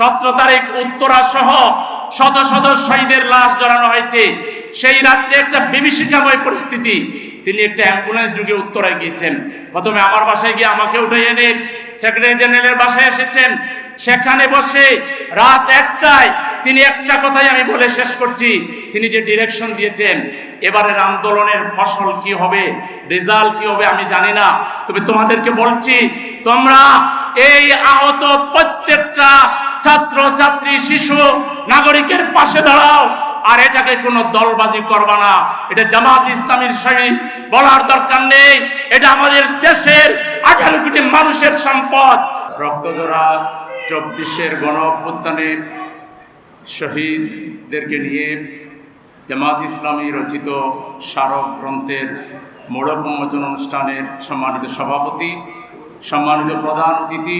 সতেরো তারিখ উত্তরা সহ শত শত শহীদের লাশ জড়ানো হয়েছে। সেই রাত্রে একটা বিভীষিকাময় পরিস্থিতি। তিনি একটা অ্যাম্বুলেন্স যুগে উত্তরায় গিয়েছেন। প্রথমে আমার বাসায় গিয়ে আমাকে উঠে এনে সেক্রেটারি জেনারেলের বাসায় এসেছেন। সেখানে বসে রাত একটায় তিনি একটা কথাই আমি বলে শেষ করছি। তিনি যে ডিরেকশন দিয়েছেন, এবারের আন্দোলনের ফসল কি হবে রেজাল্ট কি হবে আমি জানি না। তবে তোমাদেরকে বলছি, তোমরা এই আহত প্রত্যেকটা ছাত্র, ছাত্রী, শিশু, নাগরিকের পাশে দাঁড়াও। আর এটাকে কোনো দলবাজি করবা না। এটা জামাত ইসলামীর সঙ্গে বলার দরকার নেই। এটা আমাদের দেশের আঠারো কোটি মানুষের সম্পদ। রক্তজোড়া চব্বিশের গণ অভ্যুত্থানে শহীদদেরকে নিয়ে জামাত ইসলামী রচিত স্মারক গ্রন্থের মোড়ক উন্মোচন অনুষ্ঠানের সম্মানিত সভাপতি, সম্মানিত প্রধান অতিথি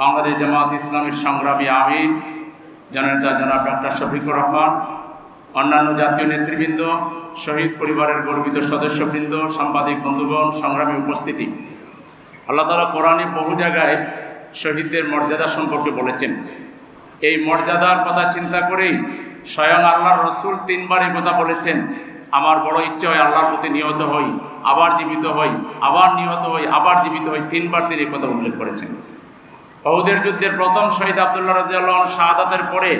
বাংলাদেশ জামাত ইসলামের সংগ্রামী আমির, জননেতা জনাব ডক্টর শফিকুর রহমান, অন্যান্য জাতীয় নেতৃবৃন্দ, শহীদ পরিবারের গর্বিত সদস্যবৃন্দ, সাংবাদিক বন্ধুগণ, সংগ্রামী উপস্থিতি। আল্লাহ তালা কোরআনে বহু জায়গায় শহীদদের মর্যাদা সম্পর্কে বলেছেন। এই মর্যাদার কথা চিন্তা করেই স্বয়ং আল্লাহর রসুল তিনবার এই কথা বলেছেন, আমার বড় ইচ্ছে হয় আল্লাহর প্রতি নিহত হই, আবার জীবিত হই, আবার নিহত হই, আবার জীবিত হই। তিনবার তিনি এই কথা উল্লেখ করেছেন। বহুদের যুদ্ধের প্রথম শহীদ আবদুল্লাহ রাজিয়াল্লাহ শাহাদাতের পরে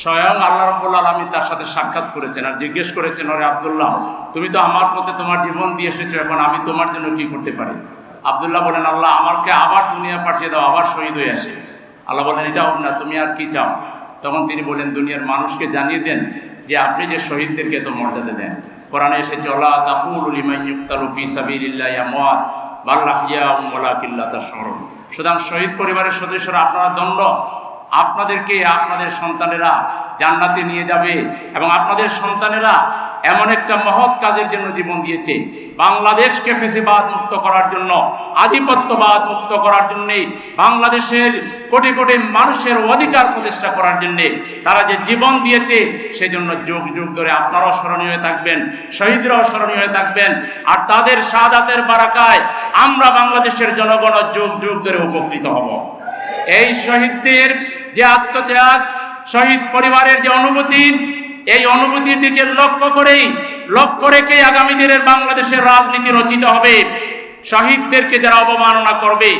স্বয়ং আল্লাহ রব্বুল্লাহ আলমী তার সাথে সাক্ষাৎ করেছেন আর জিজ্ঞেস করেছেন, ওরে আবদুল্লাহ, তুমি তো আমার পথে তোমার জীবন দিয়ে এসেছ, এখন আমি তোমার জন্য কি করতে পারি? আবদুল্লাহ বলেন, আল্লাহ আমাকে আবার দুনিয়া পাঠিয়ে দাও, আবার শহীদ হয়ে আসে। আল্লাহ বলেন, এটা হোক না, তুমি আর কি চাও? তখন তিনি বলেন, দুনিয়ার মানুষকে জানিয়ে দেন যে আপনি যে শহীদদেরকে এত মর্যাদা দেন। কোরআনে এসেছে, ওলা তাকুল লিমান ইউক্তালু ফি সাবিলিল্লাহ ইয়ামওয়াত বাল্লাহিয়া উমলা কিল্লা তার স্মরণ সুতরাং শহীদ পরিবারের সদস্যরা, আপনারা দণ্ড, আপনাদেরকে আপনাদের সন্তানেরা জান্নাতে নিয়ে যাবে এবং আপনাদের সন্তানেরা এমন একটা মহৎ কাজের জন্য জীবন দিয়েছে। বাংলাদেশকে ফেসিবাদ মুক্ত করার জন্য, আধিপত্যবাদ মুক্ত করার জন্যে, বাংলাদেশের কোটি কোটি মানুষের অধিকার প্রতিষ্ঠা করার জন্যে তারা যে জীবন দিয়েছে, সেজন্য যুগ যুগ ধরে আপনারাও স্মরণীয় হয়ে থাকবেন, শহীদরাও স্মরণীয় হয়ে থাকবেন, আর তাদের শাহাদাতের বারাকায় আমরা বাংলাদেশের জনগণ যুগ যুগ ধরে উপকৃত হব। এই শহীদদের যে আত্মত্যাগ, শহীদ পরিবারের যে অনুভূতি এই অনুভূতির দিকে লক্ষ্য করেই, লক্ষ্য রেখে আগামী দিনের বাংলাদেশের রাজনীতি রচিত হবে। শহীদদেরকে যারা অবমাননা করবে,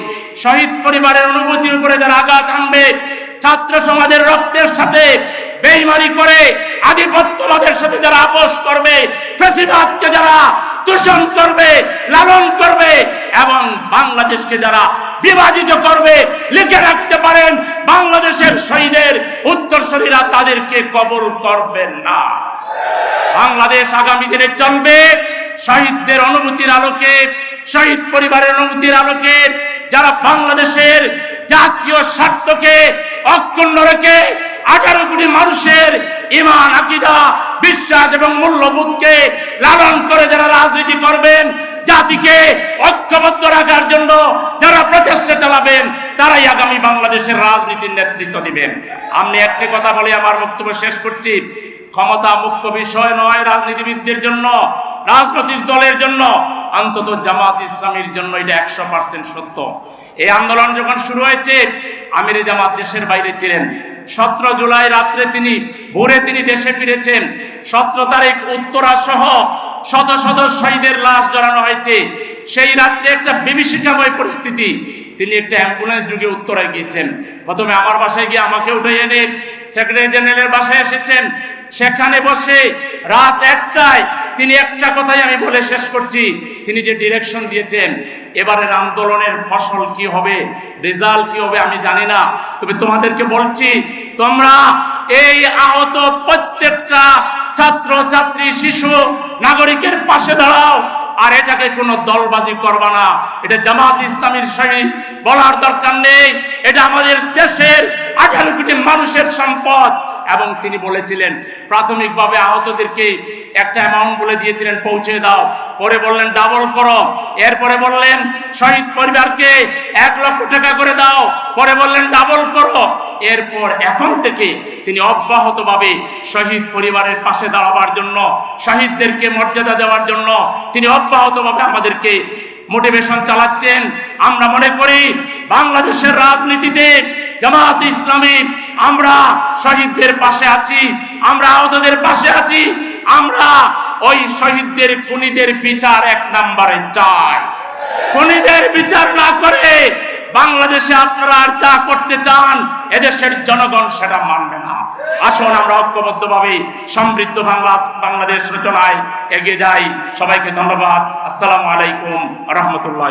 শহীদ পরিবারের অনুভূতির উপরে যারা আঘাত আনবে ছাত্র সমাজের রক্তের সাথে বেইমানি করে আধিপত্যবাদের সাথে যারা আপোষ করবে, ফেসিবাদকে যারা দূষণ করবে, লালন করবে এবং বাংলাদেশকে যারা বিভাজিত করবে, লিখে রাখতে পারেন উত্তরসূরিরা তাদেরকে কবল করবেন না। বাংলাদেশ আগামী দিনে চলবে। শহীদদের অনুভূতির আলোকে, শহীদ পরিবারের অনুভূতির আলোকে, যারা বাংলাদেশের জাতীয় স্বার্থকে অক্ষুণ্ণ রেখে আঠারো কোটি মানুষের ইমান আকিদা, বিশ্বাস এবং মূল্যবোধকে লালন করে যারা রাজনীতি করবেন, জাতিকে ঐক্যবদ্ধ রাখার জন্য যারা প্রচেষ্টা চালাবেন তারাই আগামী বাংলাদেশের রাজনীতির নেতৃত্ব দিবেন। আমি একটি কথা বলে আমার বক্তব্য শেষ করছি। ক্ষমতা মুখ্য বিষয় নয় রাজনীতিবিদদের জন্য, রাজনৈতিক দলের জন্য, অন্তত জামাত ইসলামীর জন্য এটা একশো পার্সেন্ট সত্য। এই আন্দোলন যখন শুরু হয়েছে, আমির জামাত দেশের বাইরে ছিলেন। সতেরো জুলাই রাত্রে তিনি ভোরে তিনি দেশে ফিরেছেন। সতেরো তারিখ উত্তরা সহ শত শত শহীদের লাশ জড়ানো হয়েছে। সেই রাত্রে একটা বিভীষিকাময় পরিস্থিতি। তিনি একটা অ্যাম্বুলেন্স যুগে উত্তরায় গিয়েছেন। প্রথমে আমার বাসায় গিয়ে আমাকে উঠে এনে সেক্রেটারি জেনারেলের বাসায় এসেছেন। সেখানে বসে রাত একটায় তিনি একটা কথাই আমি বলে শেষ করছি। তিনি যে ডিরেকশন দিয়েছেন, এবারের আন্দোলনের ফসল কি হবে রেজাল্ট কি হবে আমি জানি না। তবে তোমাদেরকে বলছি, তোমরা এই আহত প্রত্যেকটা ছাত্র ছাত্রী শিশু, নাগরিকের পাশে দাঁড়াও। আর এটাকে কোনো দলবাজি করবা না। এটা জামাত ইসলামীর সঙ্গে বলার দরকার নেই। এটা আমাদের দেশের আঠারো কোটি মানুষের সম্পদ। এবং তিনি বলেছিলেন, প্রাথমিকভাবে আহতদেরকে একটা অ্যামাউন্ট বলে দিয়েছিলেন, পৌঁছে দাও। পরে বললেন ডাবল করো। এরপরে বললেন, শহীদ পরিবারকে এক লক্ষ টাকা করে দাও। পরে বললেন ডাবল করো। এরপর এখন থেকে তিনি অব্যাহতভাবে শহীদ পরিবারের পাশে দাঁড়াবার জন্য, শহীদদেরকে মর্যাদা দেওয়ার জন্য তিনি অব্যাহতভাবে আমাদেরকে মোটিভেশন চালাচ্ছেন। আমরা মনে করি বাংলাদেশের রাজনীতিতে জামাত ইসলামী, আমরা শহীদদের পাশে আছি, আমরা আহতদের পাশে আছি, আমরা ওই শহীদদের খুনিদের বিচার এক নম্বরে চাই। খুনিদের বিচার না করে বাংলাদেশে আপনারা আর যা করতে চান এদেশের জনগণ সেটা মানবে না। আসুন আমরা ঐক্যবদ্ধভাবে সমৃদ্ধ বাংলা বাংলাদেশ রচনায় এগিয়ে যাই। সবাইকে ধন্যবাদ। আসসালামু আলাইকুম রহমতুল্লাহ